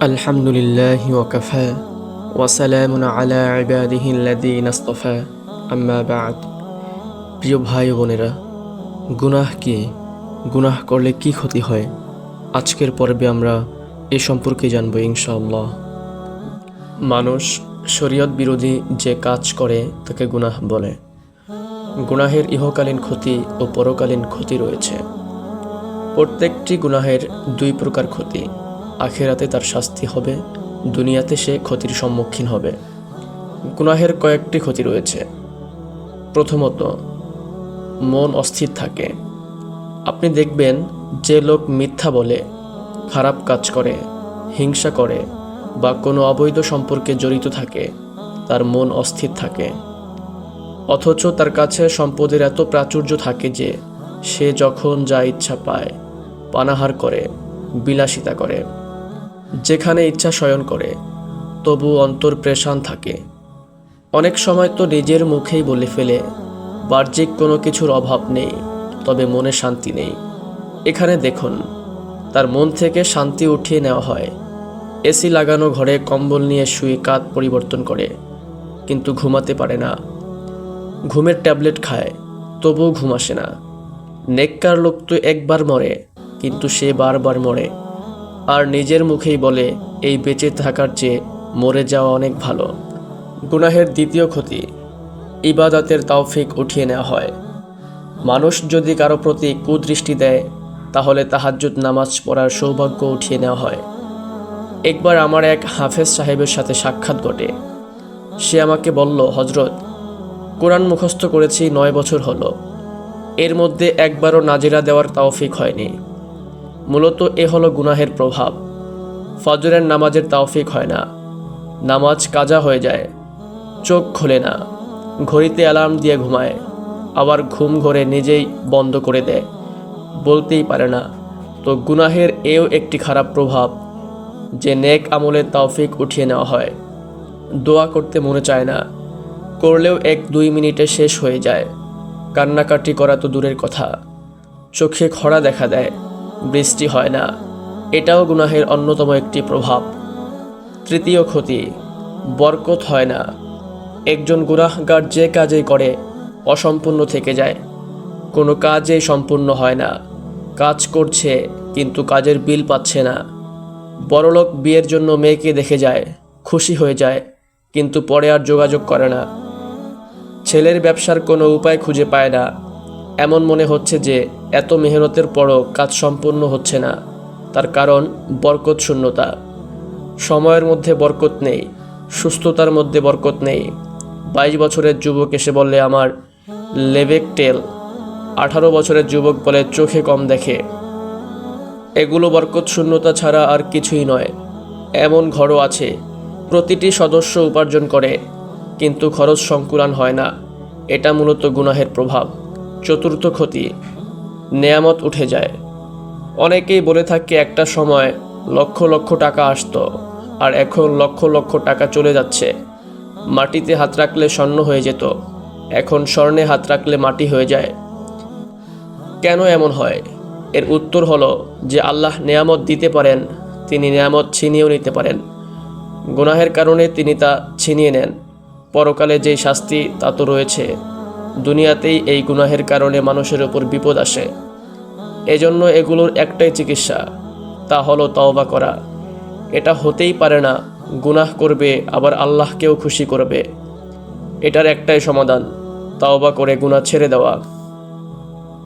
আলহামদুলিল্লাহ ওয়াকাফা ওয়াসালামুন আলা ইবাদিহিল্লাদিন আস্তফা, আম্মা বাদ। প্রিয় ভাই বোনেরা, গুনাহ কি? গুনাহ করলে কি ক্ষতি হয়? আজকের পর্বে আমরা এ সম্পর্কে জানব ইনশাআল্লাহ। মানুষ শরীয়ত বিরোধী যে কাজ করে, তাকে গুনাহ বলে। গুনাহের ইহকালীন ক্ষতি ও পরকালীন ক্ষতি রয়েছে। প্রত্যেকটি গুনাহের দুই প্রকার ক্ষতি। আখেরাতে তার শাস্তি হবে, দুনিয়াতে সে ক্ষতির সম্মুখীন হবে। গুনাহের কয়েকটি ক্ষতি রয়েছে। প্রথমত, মন অস্থির থাকে। আপনি দেখবেন যে লোক মিথ্যা বলে, খারাপ কাজ করে, হিংসা করে বা কোনো অবৈধ সম্পর্কে জড়িত থাকে, তার মন অস্থির থাকে। অথচ তার কাছে সম্পদের এত প্রাচুর্য থাকে যে, সে যখন যা ইচ্ছা পায়, পানাহার করে, বিলাসিতা করে। যেখানে ইচ্ছা শয়ন করে, তবু অন্তর প্রেশান থাকে। অনেক সময় তো নিজের মুখেই বলে ফেলে, বাহ্যিক কোনো কিছুর অভাব নেই, তবে মনে শান্তি নেই। এখানে দেখুন, তার মন থেকে শান্তি উঠিয়ে নেওয়া হয়। এসি লাগানো ঘরে কম্বল নিয়ে শুয়ে কাত পরিবর্তন করে, কিন্তু ঘুমাতে পারে না। ঘুমের ট্যাবলেট খায়, তবুও ঘুম আসে না। নেককার লোক তো একবার মরে, কিন্তু সে বারবার মরে। আর নিজের মুখেই বলে, এই বেঁচে থাকার চেয়ে মরে যাওয়া অনেক ভালো। গুনাহের দ্বিতীয় ক্ষতি, ইবাদতের তাওফিক উঠিয়ে নেওয়া হয়। মানুষ যদি কারও প্রতি কুদৃষ্টি দেয়, তাহলে তাহাজ্জুদ নামাজ পড়ার সৌভাগ্য উঠিয়ে নেওয়া হয়। একবার আমার এক হাফেজ সাহেবের সাথে সাক্ষাৎ ঘটে। সে আমাকে বলল হজরত কোরআন মুখস্থ করেছি নয় বছর হলো। এর মধ্যে একবারও নাজিরা দেওয়ার তাওফিক হয়নি। মূলত এ হলো গুনাহের প্রভাব। ফজরের নামাজের তাওফিক হয় না। নামাজ কাজা হয়ে যায়, চোখ খোলে না, ঘড়িতে অ্যালার্ম দিয়ে ঘুমায়, আবার ঘুম ঘরে নিজেই বন্ধ করে দেয়, বলতেই পারে না। তো গুনাহের এও একটি খারাপ প্রভাব, যে নেক আমলের তাওফিক উঠিয়ে নেওয়া হয়। দোয়া করতে মনে চায় না, করলেও এক দুই মিনিটে শেষ হয়ে যায়। কান্নাকাটি করা তো দূরের কথা। চোখে খরা দেখা দেয় বৃষ্টি হয় না। এটাও গুনাহের অন্যতম একটি প্রভাব। তৃতীয় ক্ষতি, বরকত হয় না। একজন গুনাহগার যে কাজেই করে, অসম্পূর্ণ থেকে যায়। কোনো কাজেই সম্পূর্ণ হয় না। কাজ করছে, কিন্তু কাজের বিল পাচ্ছে না। বড়লোক বিয়ের জন্য মেয়েকে দেখে যায়, খুশি হয়ে যায়, কিন্তু পরে আর যোগাযোগ করে না। ছেলের ব্যবসার কোনো উপায় খুঁজে পায় না। এমন মনে হচ্ছে যে এত মেহনতের পরও কাজ সম্পূর্ণ হচ্ছে না। তার কারণ বরকত শূন্যতা। সময়ের মধ্যে বরকত নেই, সুস্থতার মধ্যে বরকত নেই। বাইশ বছরের যুবক এসে বললে আমার লেবেক টেল, আঠারো বছরের যুবক বলে চোখে কম দেখে। এগুলো বরকত শূন্যতা ছাড়া আর কিছুই নয়। এমন ঘরও আছে, প্রতিটি সদস্য উপার্জন করে, কিন্তু খরচ সংকুলান হয় না। এটা মূলত গুনাহের প্রভাব, চতুর্থ ক্ষতি। নেয়ামত উঠে যায়। অনেকেই বলে থাকে, একটা সময় লক্ষ লক্ষ টাকা আসতো আর এখন লক্ষ লক্ষ টাকা চলে যাচ্ছে। মাটিতে হাত রাখলে স্বর্ণ হয়ে যেত, এখন স্বর্ণে হাত রাখলে মাটি হয়ে যায়। কেন এমন হয়? এর উত্তর হলো যে আল্লাহ নেয়ামত দিতে পারেন, তিনি নেয়ামত ছিনিয়েও নিতে পারেন। গুনাহের কারণে তিনি তা ছিনিয়ে নেন। পরকালে যেই শাস্তি তা তো রয়েছে। দুনিয়াতেই এই গুনাহের কারণে মানুষের ওপর বিপদ আসে। এজন্য এগুলোর একটাই চিকিৎসা, তা হলো তওবা করা। এটা হতেই পারে না, গুনাহ করবে, আবার আল্লাহকেও খুশি করবে। এটার একটাই সমাধান, তাওবা করে গুনাহ ছেড়ে দেওয়া।